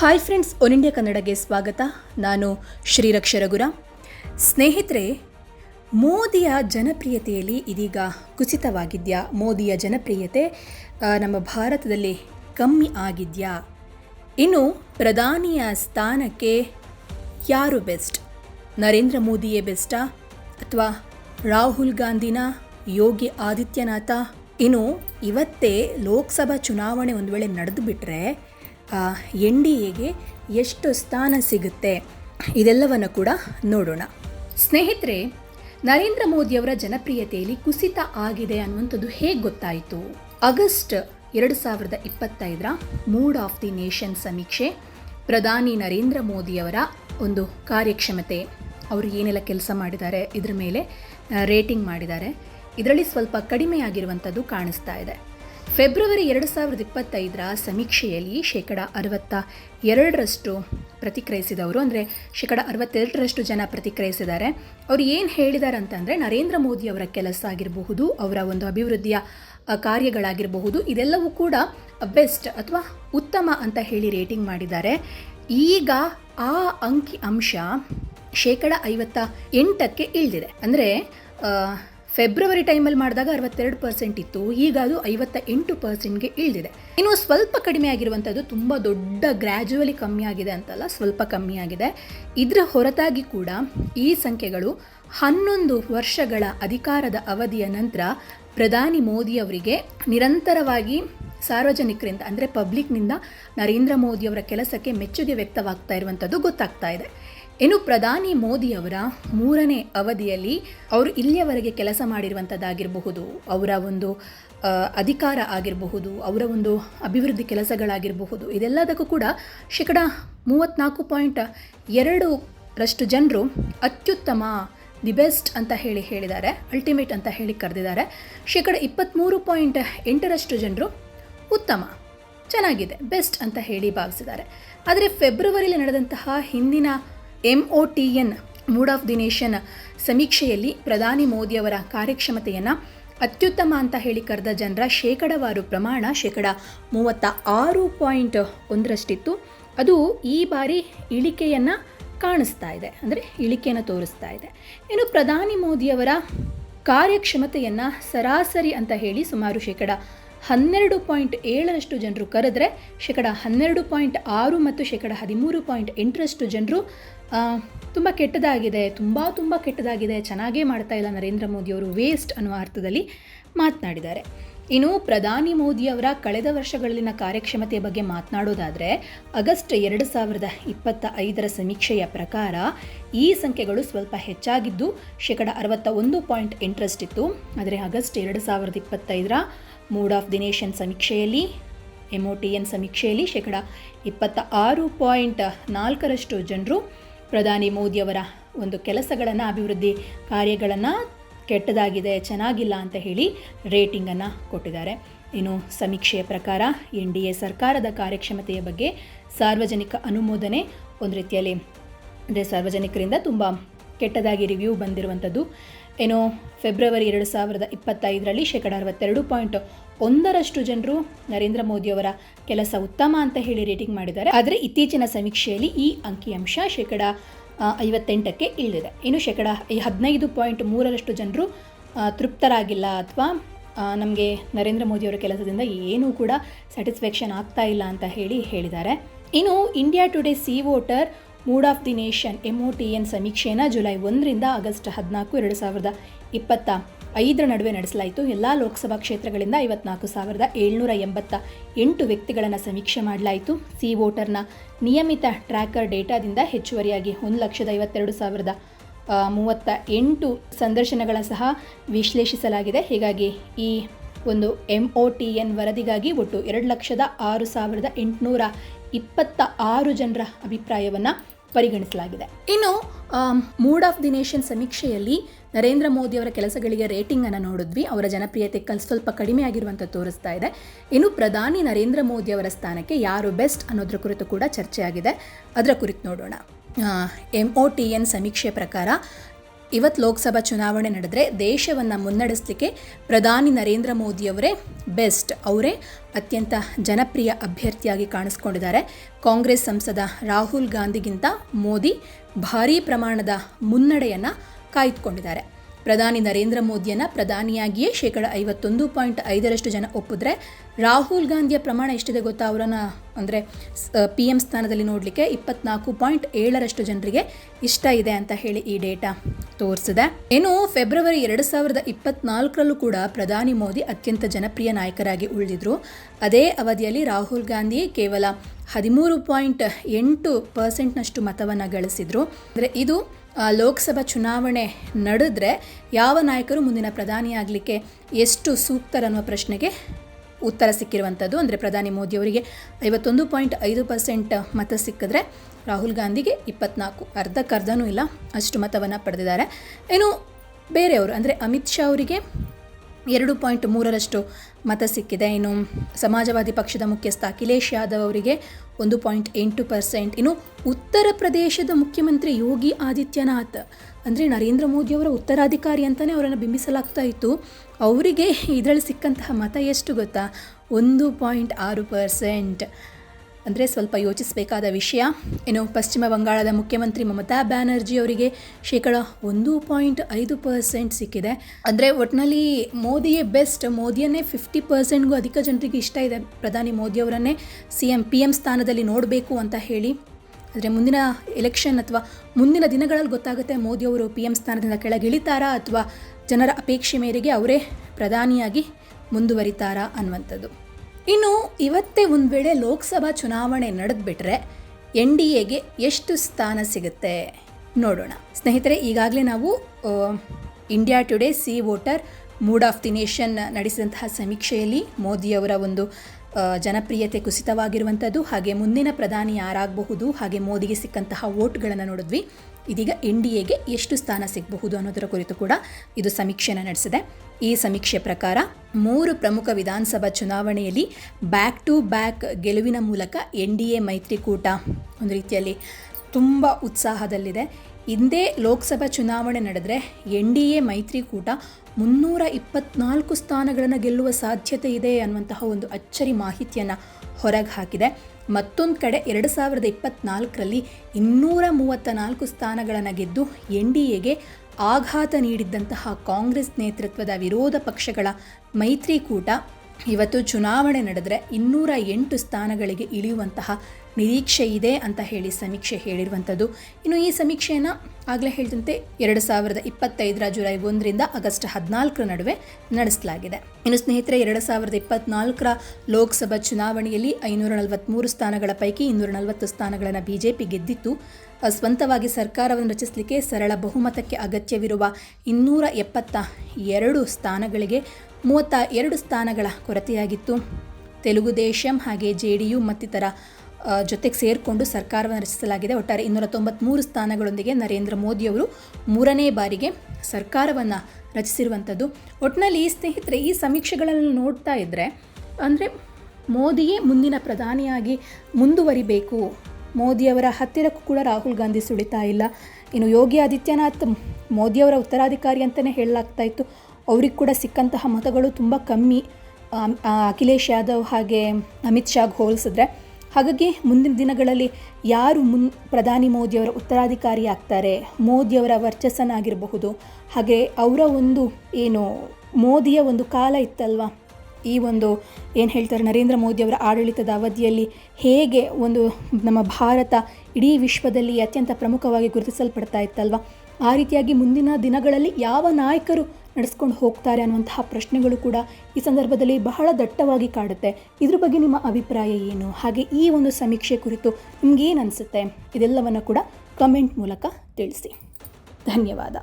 Hi friends one India ಕನ್ನಡಗೆ ಸ್ವಾಗತ. ನಾನು ಶ್ರೀರಕ್ಷ ರಘುರ. ಸ್ನೇಹಿತರೆ, ಮೋದಿಯ ಜನಪ್ರಿಯತೆಯಲ್ಲಿ ಇದೀಗ ಕುಸಿತವಾಗಿದೆಯಾ? ಮೋದಿಯ ಜನಪ್ರಿಯತೆ ನಮ್ಮ ಭಾರತದಲ್ಲಿ ಕಮ್ಮಿ ಆಗಿದೆಯಾ? ಇನ್ನು ಪ್ರಧಾನಿಯ ಸ್ಥಾನಕ್ಕೆ ಯಾರು ಬೆಸ್ಟ್? ನರೇಂದ್ರ ಮೋದಿಯೇ ಬೆಸ್ಟಾ? ಅಥವಾ ರಾಹುಲ್ ಗಾಂಧಿನ? ಯೋಗಿ ಆದಿತ್ಯನಾಥ? ಇನ್ನು ಇವತ್ತೇ ಲೋಕಸಭಾ ಚುನಾವಣೆ ಒಂದು ವೇಳೆ ನಡೆದು ಬಿಟ್ಟರೆ ಎನ್ ಡಿ ಎಗೆ ಎಷ್ಟು ಸ್ಥಾನ ಸಿಗುತ್ತೆ? ಇದೆಲ್ಲವನ್ನು ಕೂಡ ನೋಡೋಣ. ಸ್ನೇಹಿತರೆ, ನರೇಂದ್ರ ಮೋದಿಯವರ ಜನಪ್ರಿಯತೆಯಲ್ಲಿ ಕುಸಿತ ಆಗಿದೆ ಅನ್ನುವಂಥದ್ದು ಹೇಗೆ ಗೊತ್ತಾಯಿತು? ಆಗಸ್ಟ್ ಎರಡು ಸಾವಿರದ ಇಪ್ಪತ್ತೈದರ ಮೂಡ್ ಆಫ್ ದಿ ನೇಷನ್ ಸಮೀಕ್ಷೆ, ಪ್ರಧಾನಿ ನರೇಂದ್ರ ಮೋದಿಯವರ ಒಂದು ಕಾರ್ಯಕ್ಷಮತೆ. ಅವರು ಏನೆಲ್ಲ ಕೆಲಸ ಮಾಡಿದ್ದಾರೆ, ಇದರ ಮೇಲೆ ರೇಟಿಂಗ್ ಮಾಡಿದ್ದಾರೆ. ಇದರಲ್ಲಿ ಸ್ವಲ್ಪ ಕಡಿಮೆಯಾಗಿರುವಂಥದ್ದು ಕಾಣಿಸ್ತಾ ಇದೆ. ಫೆಬ್ರವರಿ ಎರಡು ಸಾವಿರದ ಇಪ್ಪತ್ತೈದರ ಸಮೀಕ್ಷೆಯಲ್ಲಿ ಶೇಕಡ ಅರವತ್ತ ಎರಡರಷ್ಟು ಪ್ರತಿಕ್ರಿಯಿಸಿದವರು, ಅಂದರೆ ಶೇಕಡ ಅರವತ್ತೆರಡರಷ್ಟು ಜನ ಪ್ರತಿಕ್ರಿಯಿಸಿದ್ದಾರೆ. ಅವರು ಏನು ಹೇಳಿದ್ದಾರೆ ಅಂತಂದರೆ ನರೇಂದ್ರ ಮೋದಿ ಅವರ ಕೆಲಸ ಆಗಿರಬಹುದು, ಅವರ ಒಂದು ಅಭಿವೃದ್ಧಿಯ ಕಾರ್ಯಗಳಾಗಿರಬಹುದು, ಇದೆಲ್ಲವೂ ಕೂಡ ಬೆಸ್ಟ್ ಅಥವಾ ಉತ್ತಮ ಅಂತ ಹೇಳಿ ರೇಟಿಂಗ್ ಮಾಡಿದ್ದಾರೆ. ಈಗ ಆ ಅಂಕಿ ಅಂಶ ಶೇಕಡ ಐವತ್ತ ಎಂಟಕ್ಕೆ ಇಳಿದಿದೆ. ಅಂದರೆ ಫೆಬ್ರವರಿ ಟೈಮಲ್ಲಿ ಮಾಡಿದಾಗ ಅರವತ್ತೆರಡು ಪರ್ಸೆಂಟ್ ಇತ್ತು. ಈಗ ಅದು ಐವತ್ತ ಎಂಟು ಪರ್ಸೆಂಟ್ಗೆ ಇಳಿದಿದೆ. ಇನ್ನು ಸ್ವಲ್ಪ ಕಡಿಮೆ ಆಗಿರುವಂಥದ್ದು ತುಂಬ ದೊಡ್ಡ ಗ್ರ್ಯಾಜುವಲಿ ಕಮ್ಮಿ ಆಗಿದೆ ಅಂತಲ್ಲ, ಸ್ವಲ್ಪ ಕಮ್ಮಿ ಆಗಿದೆ. ಇದರ ಹೊರತಾಗಿ ಕೂಡ ಈ ಸಂಖ್ಯೆಗಳು ಹನ್ನೊಂದು ವರ್ಷಗಳ ಅಧಿಕಾರದ ಅವಧಿಯ ನಂತರ ಪ್ರಧಾನಿ ಮೋದಿ ಅವರಿಗೆ ನಿರಂತರವಾಗಿ ಸಾರ್ವಜನಿಕರಿಂದ, ಅಂದರೆ ಪಬ್ಲಿಕ್ನಿಂದ ನರೇಂದ್ರ ಮೋದಿಯವರ ಕೆಲಸಕ್ಕೆ ಮೆಚ್ಚುಗೆ ವ್ಯಕ್ತವಾಗ್ತಾ ಇರುವಂಥದ್ದು ಗೊತ್ತಾಗ್ತಾ ಇದೆ. ಇನ್ನು ಪ್ರಧಾನಿ ಮೋದಿಯವರ ಮೂರನೇ ಅವಧಿಯಲ್ಲಿ ಅವರು ಇಲ್ಲಿಯವರೆಗೆ ಕೆಲಸ ಮಾಡಿರುವಂಥದ್ದಾಗಿರಬಹುದು, ಅವರ ಒಂದು ಅಧಿಕಾರ ಆಗಿರಬಹುದು, ಅವರ ಒಂದು ಅಭಿವೃದ್ಧಿ ಕೆಲಸಗಳಾಗಿರಬಹುದು, ಇದೆಲ್ಲದಕ್ಕೂ ಕೂಡ ಶೇಕಡ ಮೂವತ್ತ್ನಾಲ್ಕು ಪಾಯಿಂಟ್ ಎರಡರಷ್ಟು ಜನರು ಅತ್ಯುತ್ತಮ, ದಿ ಬೆಸ್ಟ್ ಅಂತ ಹೇಳಿ ಹೇಳಿದ್ದಾರೆ, ಅಲ್ಟಿಮೇಟ್ ಅಂತ ಹೇಳಿ ಕರೆದಿದ್ದಾರೆ. ಶೇಕಡ ಇಪ್ಪತ್ತ್ಮೂರು ಪಾಯಿಂಟ್ ಎಂಟರಷ್ಟು ಜನರು ಉತ್ತಮ, ಚೆನ್ನಾಗಿದೆ, ಬೆಸ್ಟ್ ಅಂತ ಹೇಳಿ ಭಾವಿಸಿದ್ದಾರೆ. ಆದರೆ ಫೆಬ್ರವರಿಯಲ್ಲಿ ನಡೆದಂತಹ ಹಿಂದಿನ M O T N mood of the nation ಸಮೀಕ್ಷೆಯಲ್ಲಿ ಪ್ರಧಾನಿ ಮೋದಿಯವರ ಕಾರ್ಯಕ್ಷಮತೆಯನ್ನು ಅತ್ಯುತ್ತಮ ಅಂತ ಹೇಳಿ ಕರೆದ ಜನರ ಶೇಕಡವಾರು ಪ್ರಮಾಣ ಶೇಕಡ ಮೂವತ್ತ ಆರು ಪಾಯಿಂಟ್ ಒಂದರಷ್ಟಿತ್ತು. ಅದು ಈ ಬಾರಿ ಇಳಿಕೆಯನ್ನು ಕಾಣಿಸ್ತಾ ಇದೆ, ಅಂದರೆ ಇಳಿಕೆಯನ್ನು ತೋರಿಸ್ತಾ ಇದೆ. ಇನ್ನು ಪ್ರಧಾನಿ ಮೋದಿಯವರ ಕಾರ್ಯಕ್ಷಮತೆಯನ್ನು ಸರಾಸರಿ ಅಂತ ಹೇಳಿ ಸುಮಾರು ಶೇಕಡ ಹನ್ನೆರಡು ಪಾಯಿಂಟ್ ಏಳರಷ್ಟು ಜನರು ಕರೆದ್ರೆ, ಶೇಕಡ ಹನ್ನೆರಡು ಪಾಯಿಂಟ್ ಆರು ಮತ್ತು ಶೇಕಡ ಹದಿಮೂರು ಪಾಯಿಂಟ್ ಎಂಟರಷ್ಟು ಜನರು ತುಂಬ ಕೆಟ್ಟದಾಗಿದೆ, ತುಂಬ ತುಂಬ ಕೆಟ್ಟದಾಗಿದೆ, ಚೆನ್ನಾಗೇ ಮಾಡ್ತಾ ಇಲ್ಲ ನರೇಂದ್ರ ಮೋದಿಯವರು ವೇಸ್ಟ್ ಅನ್ನುವ ಅರ್ಥದಲ್ಲಿ ಮಾತನಾಡಿದ್ದಾರೆ. ಇನ್ನು ಪ್ರಧಾನಿ ಮೋದಿಯವರ ಕಳೆದ ವರ್ಷಗಳಲ್ಲಿನ ಕಾರ್ಯಕ್ಷಮತೆಯ ಬಗ್ಗೆ ಮಾತನಾಡೋದಾದರೆ, ಆಗಸ್ಟ್ ಎರಡು ಸಾವಿರದ ಇಪ್ಪತ್ತ ಐದರ ಸಮೀಕ್ಷೆಯ ಪ್ರಕಾರ ಈ ಸಂಖ್ಯೆಗಳು ಸ್ವಲ್ಪ ಹೆಚ್ಚಾಗಿದ್ದು, ಶೇಕಡ ಅರವತ್ತ ಒಂದು ಪಾಯಿಂಟ್ ಇಂಟ್ರೆಸ್ಟ್ ಇತ್ತು. ಆದರೆ ಆಗಸ್ಟ್ ಎರಡು ಸಾವಿರದ ಇಪ್ಪತ್ತೈದರ ಮೂಡ್ ಆಫ್ ದಿ ನೇಷನ್ ಸಮೀಕ್ಷೆಯಲ್ಲಿ ಎಂ ಒ ಟಿ ಎನ್ ಸಮೀಕ್ಷೆಯಲ್ಲಿ ಶೇಕಡ ಇಪ್ಪತ್ತ ಆರು ಪಾಯಿಂಟ್ ನಾಲ್ಕರಷ್ಟು ಜನರು ಪ್ರಧಾನಿ ಮೋದಿಯವರ ಒಂದು ಕೆಲಸಗಳನ್ನು, ಅಭಿವೃದ್ಧಿ ಕಾರ್ಯಗಳನ್ನು ಕೆಟ್ಟದಾಗಿದೆ, ಚೆನ್ನಾಗಿಲ್ಲ ಅಂತ ಹೇಳಿ ರೇಟಿಂಗನ್ನು ಕೊಟ್ಟಿದ್ದಾರೆ. ಇನ್ನು ಸಮೀಕ್ಷೆಯ ಪ್ರಕಾರ ಎನ್ ಡಿ ಎ ಸರ್ಕಾರದ ಕಾರ್ಯಕ್ಷಮತೆಯ ಬಗ್ಗೆ ಸಾರ್ವಜನಿಕ ಅನುಮೋದನೆ ಒಂದು ರೀತಿಯಲ್ಲಿ, ಅಂದರೆ ಸಾರ್ವಜನಿಕರಿಂದ ತುಂಬ ಕೆಟ್ಟದಾಗಿ ರಿವ್ಯೂ ಬಂದಿರುವಂಥದ್ದು. ಏನು ಫೆಬ್ರವರಿ ಎರಡು ಸಾವಿರದ ಇಪ್ಪತ್ತೈದರಲ್ಲಿ ಶೇಕಡ ಅರವತ್ತೆರಡು ಪಾಯಿಂಟ್ ಒಂದರಷ್ಟು ಜನರು ನರೇಂದ್ರ ಮೋದಿಯವರ ಕೆಲಸ ಉತ್ತಮ ಅಂತ ಹೇಳಿ ರೇಟಿಂಗ್ ಮಾಡಿದ್ದಾರೆ. ಆದರೆ ಇತ್ತೀಚಿನ ಸಮೀಕ್ಷೆಯಲ್ಲಿ ಈ ಅಂಕಿಅಂಶ ಶೇಕಡ ಐವತ್ತೆಂಟಕ್ಕೆ ಇಳಿದಿದೆ. ಇನ್ನು ಶೇಕಡ ಹದಿನೈದು ಪಾಯಿಂಟ್ ಮೂರರಷ್ಟು ಜನರು ತೃಪ್ತರಾಗಿಲ್ಲ ಅಥವಾ ನಮಗೆ ನರೇಂದ್ರ ಮೋದಿಯವರ ಕೆಲಸದಿಂದ ಏನೂ ಕೂಡ ಸ್ಯಾಟಿಸ್ಫ್ಯಾಕ್ಷನ್ ಆಗ್ತಾ ಇಲ್ಲ ಅಂತ ಹೇಳಿ ಹೇಳಿದ್ದಾರೆ. ಇನ್ನು India Today C Voter mood of the nation M O T N ಸಮೀಕ್ಷೆಯನ್ನು ಜುಲೈ ಒಂದರಿಂದ ಆಗಸ್ಟ್ ಹದಿನಾಲ್ಕು, ಎರಡು ಸಾವಿರದ ಇಪ್ಪತ್ತ ಐದರ ನಡುವೆ ನಡೆಸಲಾಯಿತು. ಎಲ್ಲ ಲೋಕಸಭಾ ಕ್ಷೇತ್ರಗಳಿಂದ ಐವತ್ನಾಲ್ಕು ಸಾವಿರದ ಏಳ್ನೂರ ಎಂಬತ್ತ ಎಂಟು ವ್ಯಕ್ತಿಗಳನ್ನು ಸಮೀಕ್ಷೆ ಮಾಡಲಾಯಿತು. ಸಿ ವೋಟರ್ನ ನಿಯಮಿತ ಟ್ರ್ಯಾಕರ್ ಡೇಟಾದಿಂದ ಹೆಚ್ಚುವರಿಯಾಗಿ ಒಂದು ಲಕ್ಷದ ಐವತ್ತೆರಡು ಸಾವಿರದ ಮೂವತ್ತ ಎಂಟು ಸಂದರ್ಶನಗಳ ಸಹ ವಿಶ್ಲೇಷಿಸಲಾಗಿದೆ. ಹೀಗಾಗಿ ಈ ಒಂದು ಎಂ ಒ ಟಿ ಎನ್ ವರದಿಗಾಗಿ ಒಟ್ಟು ಎರಡು ಲಕ್ಷದ ಆರು ಸಾವಿರದ ಎಂಟುನೂರ ಇಪ್ಪತ್ತ ಆರು ಜನರ ಅಭಿಪ್ರಾಯವನ್ನು ಪರಿಗಣಿಸಲಾಗಿದೆ. ಇನ್ನು ಮೂಡ್ ಆಫ್ ದಿ ನೇಷನ್ ಸಮೀಕ್ಷೆಯಲ್ಲಿ ನರೇಂದ್ರ ಮೋದಿ ಅವರ ಕೆಲಸಗಳಿಗೆ ರೇಟಿಂಗ್ ಅನ್ನು ನೋಡಿದ್ವಿ. ಅವರ ಜನಪ್ರಿಯತೆ ಕಲ್, ಸ್ವಲ್ಪ ಕಡಿಮೆ ಆಗಿರುವಂಥ ತೋರಿಸ್ತಾ ಇದೆ. ಇನ್ನು, ಪ್ರಧಾನಿ ನರೇಂದ್ರ ಮೋದಿ ಅವರ ಸ್ಥಾನಕ್ಕೆ ಯಾರು ಬೆಸ್ಟ್ ಅನ್ನೋದ್ರ ಕುರಿತು ಕೂಡ ಚರ್ಚೆ ಆಗಿದೆ ಅದರ ಕುರಿತು ನೋಡೋಣ. ಎಂ ಒ ಟಿ ಎನ್ ಸಮೀಕ್ಷೆ ಪ್ರಕಾರ ಇವತ್ತು ಲೋಕಸಭಾ ಚುನಾವಣೆ ನಡೆದರೆ ದೇಶವನ್ನು ಮುನ್ನಡೆಸಲಿಕ್ಕೆ ಪ್ರಧಾನಿ ನರೇಂದ್ರ ಮೋದಿಯವರೇ ಬೆಸ್ಟ್ ಅವರೇ ಅತ್ಯಂತ ಜನಪ್ರಿಯ ಅಭ್ಯರ್ಥಿಯಾಗಿ ಕಾಣಿಸ್ಕೊಂಡಿದ್ದಾರೆ. ಕಾಂಗ್ರೆಸ್ ಸಂಸದ ರಾಹುಲ್ ಗಾಂಧಿಗಿಂತ ಮೋದಿ ಭಾರೀ ಪ್ರಮಾಣದ ಮುನ್ನಡೆಯನ್ನು ಕಾಯ್ದುಕೊಂಡಿದ್ದಾರೆ. ಪ್ರಧಾನಿ ನರೇಂದ್ರ ಮೋದಿಯನ್ನು ಪ್ರಧಾನಿಯಾಗಿಯೇ ಶೇಕಡ ಐವತ್ತೊಂದು ಪಾಯಿಂಟ್ ಐದರಷ್ಟು ಜನ ಒಪ್ಪಿದ್ರೆ ರಾಹುಲ್ ಗಾಂಧಿಯ ಪ್ರಮಾಣ ಎಷ್ಟಿದೆ ಗೊತ್ತಾ ಅವರನ್ನು? ಅಂದರೆ ಪಿ ಎಂ ಸ್ಥಾನದಲ್ಲಿ ನೋಡಲಿಕ್ಕೆ ಇಪ್ಪತ್ನಾಲ್ಕು ಪಾಯಿಂಟ್ ಏಳರಷ್ಟು ಜನರಿಗೆ ಇಷ್ಟ ಇದೆ ಅಂತ ಹೇಳಿ ಈ ಡೇಟಾ ತೋರಿಸಿದೆ. ಇನ್ನು ಫೆಬ್ರವರಿ ಎರಡು ಸಾವಿರದ ಇಪ್ಪತ್ನಾಲ್ಕರಲ್ಲೂ ಕೂಡ ಪ್ರಧಾನಿ ಮೋದಿ ಅತ್ಯಂತ ಜನಪ್ರಿಯ ನಾಯಕರಾಗಿ ಉಳಿದಿದ್ರು. ಅದೇ ಅವಧಿಯಲ್ಲಿ ರಾಹುಲ್ ಗಾಂಧಿ ಕೇವಲ ಹದಿಮೂರು ಪಾಯಿಂಟ್ ಎಂಟು ಪರ್ಸೆಂಟ್ನಷ್ಟು ಮತವನ್ನು ಗಳಿಸಿದ್ರು. ಅಂದರೆ ಇದು ಲೋಕಸಭಾ ಚುನಾವಣೆ ನಡೆದ್ರೆ ಯಾವ ನಾಯಕರು ಮುಂದಿನ ಪ್ರಧಾನಿಯಾಗಲಿಕ್ಕೆ ಎಷ್ಟು ಸೂಕ್ತರನ್ನುವ ಪ್ರಶ್ನೆಗೆ ಉತ್ತರ ಸಿಕ್ಕಿರುವಂಥದ್ದು. ಅಂದರೆ ಪ್ರಧಾನಿ ಮೋದಿಯವರಿಗೆ ಐವತ್ತೊಂದು ಪಾಯಿಂಟ್ ಐದು ಪರ್ಸೆಂಟ್ ಮತ ಸಿಕ್ಕಿದ್ರೆ ರಾಹುಲ್ ಗಾಂಧಿಗೆ ಇಪ್ಪತ್ನಾಲ್ಕು. ಅರ್ಧಕ್ಕರ್ಧನೂ ಇಲ್ಲ. ಅಷ್ಟು ಮತವನ್ನು ಪಡೆದಿದ್ದಾರೆ. ಇನ್ನು ಬೇರೆಯವರು, ಅಂದರೆ ಅಮಿತ್ ಶಾ ಅವರಿಗೆ ಎರಡು ಪಾಯಿಂಟ್ ಮೂರರಷ್ಟು ಮತ ಸಿಕ್ಕಿದೆ. ಇನ್ನು ಸಮಾಜವಾದಿ ಪಕ್ಷದ ಮುಖ್ಯಸ್ಥ ಅಖಿಲೇಶ್ ಯಾದವ್ ಅವರಿಗೆ ಒಂದು ಪಾಯಿಂಟ್ ಎಂಟು ಪರ್ಸೆಂಟ್. ಇನ್ನು ಉತ್ತರ ಪ್ರದೇಶದ ಮುಖ್ಯಮಂತ್ರಿ ಯೋಗಿ ಆದಿತ್ಯನಾಥ್ ಅಂದರೆ ನರೇಂದ್ರ ಮೋದಿಯವರ ಉತ್ತರಾಧಿಕಾರಿ ಅಂತಲೇ ಅವರನ್ನು ಬಿಂಬಿಸಲಾಗ್ತಾ ಇತ್ತು. ಅವರಿಗೆ ಇದರಲ್ಲಿ ಸಿಕ್ಕಂತಹ ಮತ ಎಷ್ಟು ಗೊತ್ತಾ? ಒಂದು ಪಾಯಿಂಟ್ ಆರು ಪರ್ಸೆಂಟ್. ಅಂದರೆ ಸ್ವಲ್ಪ ಯೋಚಿಸಬೇಕಾದ ವಿಷಯ. ಏನು ಪಶ್ಚಿಮ ಬಂಗಾಳದ ಮುಖ್ಯಮಂತ್ರಿ ಮಮತಾ ಬ್ಯಾನರ್ಜಿ ಅವರಿಗೆ ಶೇಕಡ ಒಂದು ಪಾಯಿಂಟ್ ಐದು ಪರ್ಸೆಂಟ್ ಸಿಕ್ಕಿದೆ. ಅಂದರೆ ಒಟ್ಟಿನಲ್ಲಿ ಮೋದಿಯೇ ಬೆಸ್ಟ್, ಮೋದಿಯನ್ನೇ ಫಿಫ್ಟಿ ಪರ್ಸೆಂಟ್ಗೂ ಅಧಿಕ ಜನರಿಗೆ ಇಷ್ಟ ಇದೆ ಪ್ರಧಾನಿ ಮೋದಿಯವರನ್ನೇ ಸಿ ಎಂ ಪಿ ಎಂ ಸ್ಥಾನದಲ್ಲಿ ನೋಡಬೇಕು ಅಂತ ಹೇಳಿ. ಆದರೆ ಮುಂದಿನ ಎಲೆಕ್ಷನ್ ಅಥವಾ ಮುಂದಿನ ದಿನಗಳಲ್ಲಿ ಗೊತ್ತಾಗುತ್ತೆ ಮೋದಿಯವರು ಪಿ ಎಂ ಸ್ಥಾನದಿಂದ ಕೆಳಗಿಳಿತಾರಾ ಅಥವಾ ಜನರ ಅಪೇಕ್ಷೆ ಮೇರೆಗೆ ಅವರೇ ಪ್ರಧಾನಿಯಾಗಿ ಮುಂದುವರಿತಾರಾ ಅನ್ನುವಂಥದ್ದು. ಇನ್ನು ಇವತ್ತೇ ಒಂದು ವೇಳೆ ಲೋಕಸಭಾ ಚುನಾವಣೆ ನಡೆದ್ಬಿಟ್ರೆ ಎನ್ ಡಿ ಎಗೆ ಎಷ್ಟು ಸ್ಥಾನ ಸಿಗುತ್ತೆ ನೋಡೋಣ. ಸ್ನೇಹಿತರೆ, ಈಗಾಗಲೇ ನಾವು India Today C Voter mood of the nation ನಡೆಸಿದಂತಹ ಸಮೀಕ್ಷೆಯಲ್ಲಿ ಮೋದಿಯವರ ಒಂದು ಜನಪ್ರಿಯತೆ ಕುಸಿತವಾಗಿರುವಂಥದ್ದು ಹಾಗೆ ಮುಂದಿನ ಪ್ರಧಾನಿ ಯಾರಾಗಬಹುದು, ಹಾಗೆ ಮೋದಿಗೆ ಸಿಕ್ಕಂತಹ ವೋಟ್ಗಳನ್ನು ನೋಡಿದ್ವಿ. ಇದೀಗ ಎನ್ ಡಿ ಎಗೆ ಎಷ್ಟು ಸ್ಥಾನ ಸಿಗಬಹುದು ಅನ್ನೋದರ ಕುರಿತು ಕೂಡ ಇದು ಸಮೀಕ್ಷೆನ ನಡೆಸಿದೆ. ಈ ಸಮೀಕ್ಷೆ ಪ್ರಕಾರ ಮೂರು ಪ್ರಮುಖ ವಿಧಾನಸಭಾ ಚುನಾವಣೆಯಲ್ಲಿ ಬ್ಯಾಕ್ ಟು ಬ್ಯಾಕ್ ಗೆಲುವಿನ ಮೂಲಕ ಎನ್ ಡಿ ಎ ಮೈತ್ರಿಕೂಟ ಒಂದು ರೀತಿಯಲ್ಲಿ ತುಂಬ ಉತ್ಸಾಹದಲ್ಲಿದೆ. ಹಿಂದೆ ಲೋಕಸಭಾ ಚುನಾವಣೆ ನಡೆದರೆ ಎನ್ ಡಿ ಎ ಮೈತ್ರಿಕೂಟ ಮುನ್ನೂರ ಇಪ್ಪತ್ನಾಲ್ಕು ಸ್ಥಾನಗಳನ್ನು ಗೆಲ್ಲುವ ಸಾಧ್ಯತೆ ಇದೆ ಅನ್ನುವಂತಹ ಒಂದು ಅಚ್ಚರಿ ಮಾಹಿತಿಯನ್ನು ಹೊರಗೆ ಹಾಕಿದೆ. ಮತ್ತೊಂದು ಕಡೆ ಎರಡು ಸಾವಿರದ ಇಪ್ಪತ್ನಾಲ್ಕರಲ್ಲಿ ಇನ್ನೂರ ಮೂವತ್ತ ನಾಲ್ಕು ಸ್ಥಾನಗಳನ್ನು ಗೆದ್ದು ಎನ್ ಡಿ ಎಗೆ ಆಘಾತ ನೀಡಿದ್ದಂತಹ ಕಾಂಗ್ರೆಸ್ ನೇತೃತ್ವದ ವಿರೋಧ ಪಕ್ಷಗಳ ಮೈತ್ರಿಕೂಟ ಇವತ್ತು ಚುನಾವಣೆ ನಡೆದರೆ ಇನ್ನೂರ ಎಂಟು ಸ್ಥಾನಗಳಿಗೆ ಇಳಿಯುವಂತಹ ನಿರೀಕ್ಷೆ ಇದೆ ಅಂತ ಹೇಳಿ ಸಮೀಕ್ಷೆ ಹೇಳಿರುವಂಥದ್ದು. ಇನ್ನು ಈ ಸಮೀಕ್ಷೆಯನ್ನು ಆಗಲೇ ಹೇಳಿದಂತೆ ಎರಡು ಸಾವಿರದ ಇಪ್ಪತ್ತೈದರ ಜುಲೈ ಒಂದರಿಂದ ಆಗಸ್ಟ್ ಹದಿನಾಲ್ಕರ ನಡುವೆ ನಡೆಸಲಾಗಿದೆ. ಇನ್ನು ಸ್ನೇಹಿತರೆ, ಎರಡು ಸಾವಿರದ ಇಪ್ಪತ್ನಾಲ್ಕರ ಲೋಕಸಭಾ ಚುನಾವಣೆಯಲ್ಲಿ ಐನೂರ ನಲವತ್ತ್ಮೂರು ಸ್ಥಾನಗಳ ಪೈಕಿ ಇನ್ನೂರ ನಲವತ್ತು ಸ್ಥಾನಗಳನ್ನು ಬಿ ಜೆ ಪಿ ಗೆದ್ದಿತ್ತು. ಸ್ವಂತವಾಗಿ ಸರ್ಕಾರವನ್ನು ರಚಿಸಲಿಕ್ಕೆ ಸರಳ ಬಹುಮತಕ್ಕೆ ಅಗತ್ಯವಿರುವ ಇನ್ನೂರ ಎಪ್ಪತ್ತ ಎರಡು ಸ್ಥಾನಗಳಿಗೆ ಮೂವತ್ತ ಎರಡು ಸ್ಥಾನಗಳ ಕೊರತೆಯಾಗಿತ್ತು. ತೆಲುಗು ದೇಶಂ ಹಾಗೆ ಜೆ ಡಿ ಯು ಮತ್ತಿತರ ಜೊತೆಗೆ ಸೇರಿಕೊಂಡು ಸರ್ಕಾರವನ್ನು ರಚಿಸಲಾಗಿದೆ. ಒಟ್ಟಾರೆ ಇನ್ನೂರ ತೊಂಬತ್ತ್ಮೂರು ಸ್ಥಾನಗಳೊಂದಿಗೆ ನರೇಂದ್ರ ಮೋದಿಯವರು ಮೂರನೇ ಬಾರಿಗೆ ಸರ್ಕಾರವನ್ನು ರಚಿಸಿರುವಂಥದ್ದು. ಒಟ್ಟಿನಲ್ಲಿ ಸ್ನೇಹಿತರೆ, ಈ ಸಮೀಕ್ಷೆಗಳನ್ನು ನೋಡ್ತಾ ಇದ್ದರೆ ಅಂದರೆ ಮೋದಿಯೇ ಮುಂದಿನ ಪ್ರಧಾನಿಯಾಗಿ ಮುಂದುವರಿಬೇಕು. ಮೋದಿಯವರ ಹತ್ತಿರಕ್ಕೂ ಕೂಡ ರಾಹುಲ್ ಗಾಂಧಿ ಸುಳಿತಾ ಇಲ್ಲ. ಇನ್ನು ಯೋಗಿ ಆದಿತ್ಯನಾಥ್ ಮೋದಿಯವರ ಉತ್ತರಾಧಿಕಾರಿ ಅಂತಲೇ ಹೇಳಲಾಗ್ತಾ ಇತ್ತು. ಅವ್ರಿಗೆ ಕೂಡ ಸಿಕ್ಕಂತಹ ಮತಗಳು ತುಂಬ ಕಮ್ಮಿ. ಅಖಿಲೇಶ್ ಯಾದವ್ ಹಾಗೆ ಅಮಿತ್ ಶಾಗೆ ಹೋಲಿಸಿದ್ರೆ ಹಾಗಾಗಿ ಮುಂದಿನ ದಿನಗಳಲ್ಲಿ ಯಾರು ಮುನ್ ಪ್ರಧಾನಿ ಮೋದಿಯವರ ಉತ್ತರಾಧಿಕಾರಿ ಆಗ್ತಾರೆ ಮೋದಿಯವರ ವರ್ಚಸ್ಸನಾಗಿರಬಹುದು, ಹಾಗೆ ಅವರ ಒಂದು ಏನು ಮೋದಿಯ ಒಂದು ಕಾಲ ಇತ್ತಲ್ವ? ಈ ಒಂದು ಏನು ಹೇಳ್ತಾರೆ ನರೇಂದ್ರ ಮೋದಿಯವರ ಆಡಳಿತದ ಅವಧಿಯಲ್ಲಿ ಹೇಗೆ ಒಂದು ನಮ್ಮ ಭಾರತ ಇಡೀ ವಿಶ್ವದಲ್ಲಿ ಅತ್ಯಂತ ಪ್ರಮುಖವಾಗಿ ಗುರುತಿಸಲ್ಪಡ್ತಾ ಇತ್ತಲ್ವ? ಆ ರೀತಿಯಾಗಿ ಮುಂದಿನ ದಿನಗಳಲ್ಲಿ ಯಾವ ನಾಯಕರು ನಡೆಸ್ಕೊಂಡು ಹೋಗ್ತಾರೆ ಅನ್ನುವಂತಹ ಪ್ರಶ್ನೆಗಳು ಕೂಡ ಈ ಸಂದರ್ಭದಲ್ಲಿ ಬಹಳ ದಟ್ಟವಾಗಿ ಕಾಡುತ್ತೆ. ಇದ್ರ ಬಗ್ಗೆ ನಿಮ್ಮ ಅಭಿಪ್ರಾಯ ಏನು? ಹಾಗೆ ಈ ಒಂದು ಸಮೀಕ್ಷೆ ಕುರಿತು ನಿಮ್ಗೇನು ಅನಿಸುತ್ತೆ? ಇದೆಲ್ಲವನ್ನು ಕೂಡ ಕಮೆಂಟ್ ಮೂಲಕ ತಿಳಿಸಿ. ಧನ್ಯವಾದ.